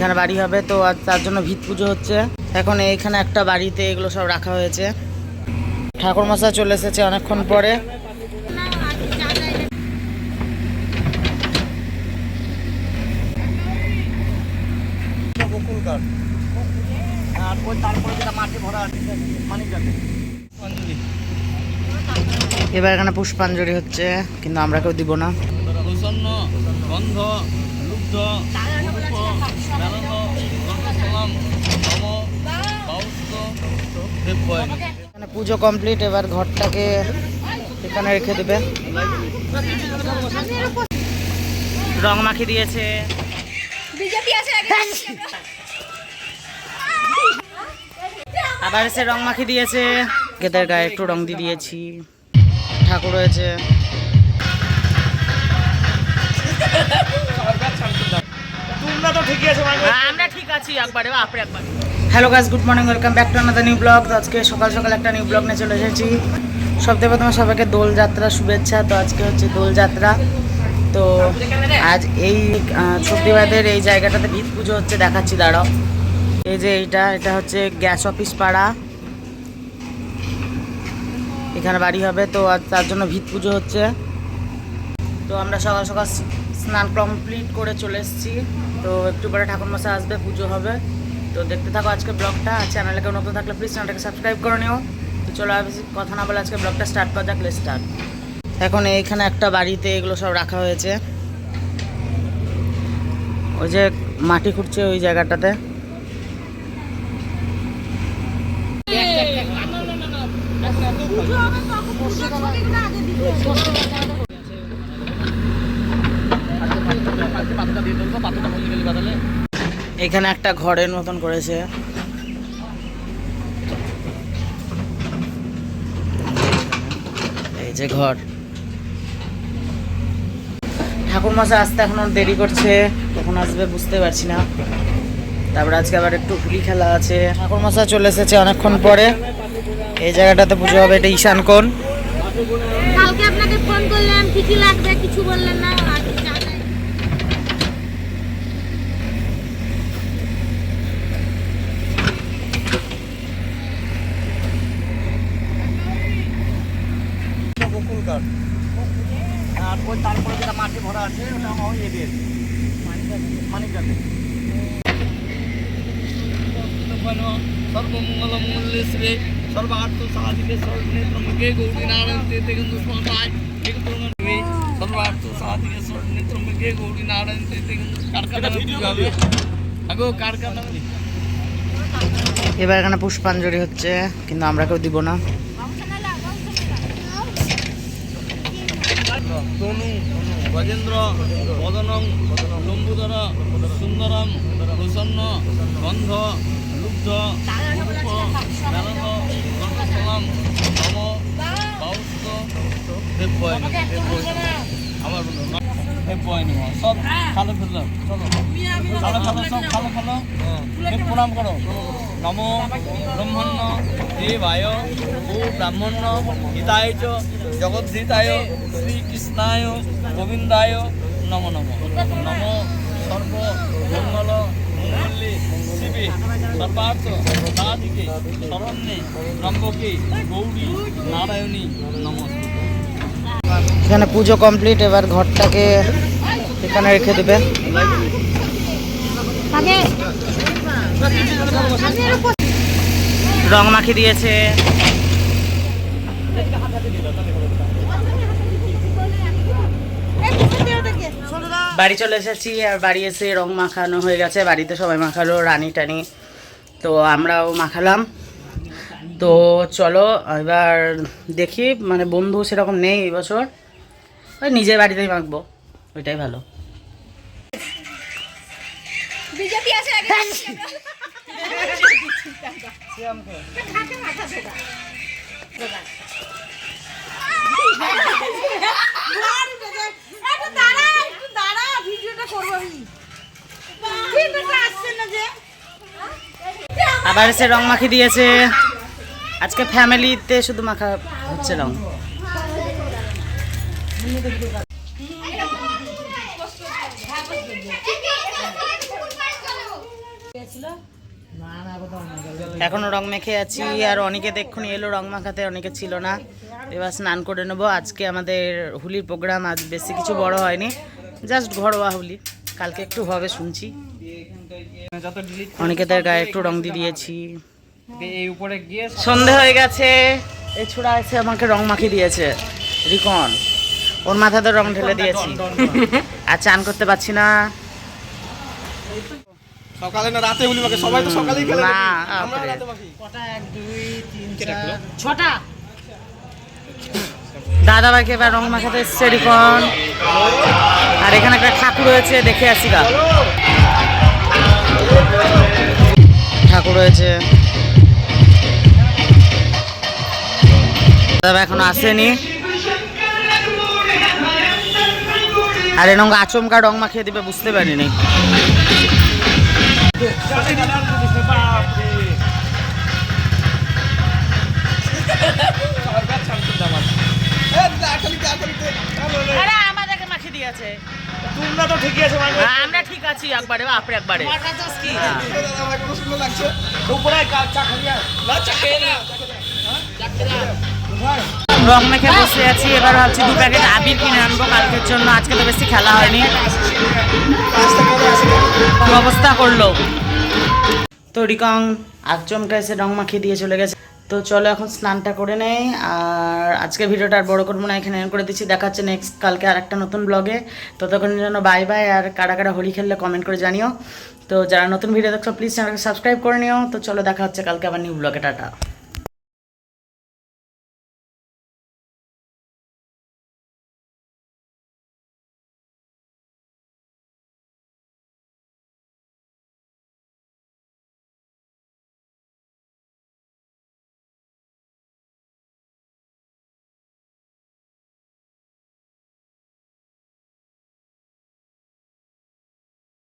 এখানে বাড়ি হবে, তো তার জন্য ভিত পুজো হচ্ছে। এখন এইখানে একটা বাড়িতে এগুলো সব রাখা হয়েছে। ঠাকুর মশাই চলে এসেছে অনেকক্ষণ পরে। এবার এখানে পুষ্পাঞ্জলি হচ্ছে, কিন্তু আমরা কেউ দিব না। দেব্যয় এখানে পুজো কমপ্লিট এবার ঘরটাকে এখানে রেখে দেবে। রং মাখি দিয়েছে। আবার এসে রং মাখি দিয়েছে। গেদের গায়ে একটু রং দিয়ে দিয়েছি। ঠাকুর রয়েছে হ্যাঁ, আমরা ঠিক আছি একবারে বাপরে একবার। Hello guys good morning welcome back to another new blog তো আজকে সকাল সকাল একটা নিউ ব্লগ নিয়ে চলে এসেছি। সবথেকে প্রথমে সবাইকে দোলযাত্রা শুভেচ্ছা। তো আজকে হচ্ছে দোলযাত্রা তো আজ এই ছত্রিবাদের এই জায়গাটাতে ভিত পুজো হচ্ছে দেখাচ্ছি দাঁড়াও। এই যে এইটা এটা হচ্ছে গ্যাস অফিস পাড়া। এখানে বাড়ি হবে তো আজ তার জন্য ভিত পুজো হচ্ছে। তো আমরা সকাল সকাল স্নান কমপ্লিট করে চলে এসেছি। তো একটু পরে ঠাকুরমশাই আসবে, পুজো হবে। তো দেখতে থাকো আজকে ব্লগটা, আর চ্যানেলে কেউ নতুন থাকলে প্লিজ চ্যানেলটাকে সাবস্ক্রাইব করে নিও। তো চলো কথা না বলে আজকে ব্লগটা স্টার্ট করা যাক স্টার্ট এখন এইখানে একটা বাড়িতে এগুলো সব রাখা হয়েছে। ওই যে মাটি খুঁড়ছে ওই জায়গাটাতে। এখানে একটা ঘরের মতন করেছে। এই যে ঘর। ঠাকুর মশাই আসতে এখনও দেরি করছে, কখন আসবে বুঝতে পারছি না। তারপরে আজকে আবার একটু হুলি খেলা আছে। ঠাকুর মশাই চলে এসেছে অনেকক্ষণ পরে। এই জায়গাটাতে পুজো হবে, এটা ঈশান কোণ। কালকে আপনাকে ফোন করলাম কি লাগবে, কিছু বললেন না আর যা যা- বকুল কাঠ আর ওই তারপরে আছে ওটা ওই এদের মানিকাদের সর্বমঙ্গল মঙ্গলে শ্রী সর্বার্থ সাধিকে সর্বনেত্রমুখে গৌরী নারায়ণ তে কিন্তু সবাই সর্বার্থ সাধিকে সর্বনেত্রমুখে গৌরী নারায়ণ তে কিন্তু আগো কারখানা এবার এখানে পুষ্পাঞ্জলি হচ্ছে কিন্তু আমরা কেউ দিব না। তনু গজেন্দ্র বদনং লম্বুদর সুন্দরম প্রসন্ন গন্ধ লুব্ধ রূপ মেলন গন্ধসলাম নম বাউস্ত দেব্যয় আমার দেব্যয় নম সব খালো ফেলল চলো। খালো খালো সব খালো খালো প্রণাম করো। নম ব্রহ্মণ্য দেবায় ও ব্রাহ্মণ্য হিতায় চ জগদ্ধিতায় শ্রীকৃষ্ণায় গোবিন্দায় নম নম। নম সর্ব মঙ্গল মঙ্গলে শিবে সর্বার্থ সাধিকে শরণ্যে ত্রম্বকে গৌরী নারায়ণী নমস্তে এখানে পুজো কমপ্লিট এবার ঘরটাকে এখানে রেখে দেবে। রং মাখি দিয়েছে। বাড়ি চলে এসেছি, আর বাড়ি এসে রং মাখানো হয়ে গেছে। বাড়িতে সবাই মাখালো রানি টানি তো আমরাও মাখালাম। তো চলো এবার দেখি মানে বন্ধু সেরকম নেই এই বছর। ওই নিজের বাড়িতেই মাখবো ওইটাই ভালো। বিজেপি আছে আগে। একটু দাঁড়া একটু দাঁড়া ভিডিওটা করব আমি। ভিডিওটা আসছে না যে। আবার এসে রং মাখি দিয়েছে। আজকে ফ্যামিলিতে শুধু মাখা হচ্ছে রং। এখনও রং মেখে আছি, আর অনেকে দেখুন এলো রং মাখাতে, অনেকে ছিল না। এবার স্নান করে নেব। আজকে আমাদের হোলির প্রোগ্রাম, আজ বেশি কিছু বড় হয়নি। জাস্ট ঘরোয়া হোলি। কালকে একটু হবে শুনছি। অনেকে অনেকেদের গায়ে একটু রং দিয়ে দিয়েছি। এই উপরে গিয়ে সন্ধে হয়ে গেছে। এই ছোড়া এসে আমাকে রং মাখিয়ে দিয়েছে। রিকন ওর মাথাতে রং ঢেলে দিয়েছি। আর চান করতে পারছি না। সকালে না রাতে বলি মাকে সবাই তো সকালেই খেলে না আমরা রাতে মাখি। ছটা। দাদা ভাইকে এবার রং মাখাতে এসছে রিকন। আর এখানে একটা ঠাকুর রয়েছে দেখে আসি গা। ঠাকুর রয়েছে। দাদা এখনও আসেনি। আর এরকম আচমকা রং মাখিয়ে দিবে বুঝতে পারিনি। তোমরা তো ঠিকই আছে মানে আমরা ঠিক আছি একবারে বাপরে একবারে। হ্যাঁ। লাগছে। উপরে চা খাইয়া না। চা খেয়ে না। রং মেখে বসে আছি, এবার ভাবছি দু প্যাকেট আবির কিনে আনব, কালকের জন্য। আজকে তো বেশি খেলা হয়নি। অবস্থা করল? তো রিকং আচমকা এসে রং মাখিয়ে দিয়ে চলে গেছে। তো চলো এখন স্নানটা করে নেই, আর আজকে ভিডিওটা আর বড় করব না, এখানে করে দিচ্ছি। দেখা হচ্ছে নেক্সট কালকে আর একটা নতুন ব্লগে ততক্ষণের জন্য বাই বাই আর কারা কারা হোলি খেললে কমেন্ট করে জানিও। তো যারা নতুন ভিডিও দেখছ প্লিজ চ্যানেলকে সাবস্ক্রাইব করে নিও। তো চলো দেখা হচ্ছে কালকে আবার নিউ ব্লগে টাটা।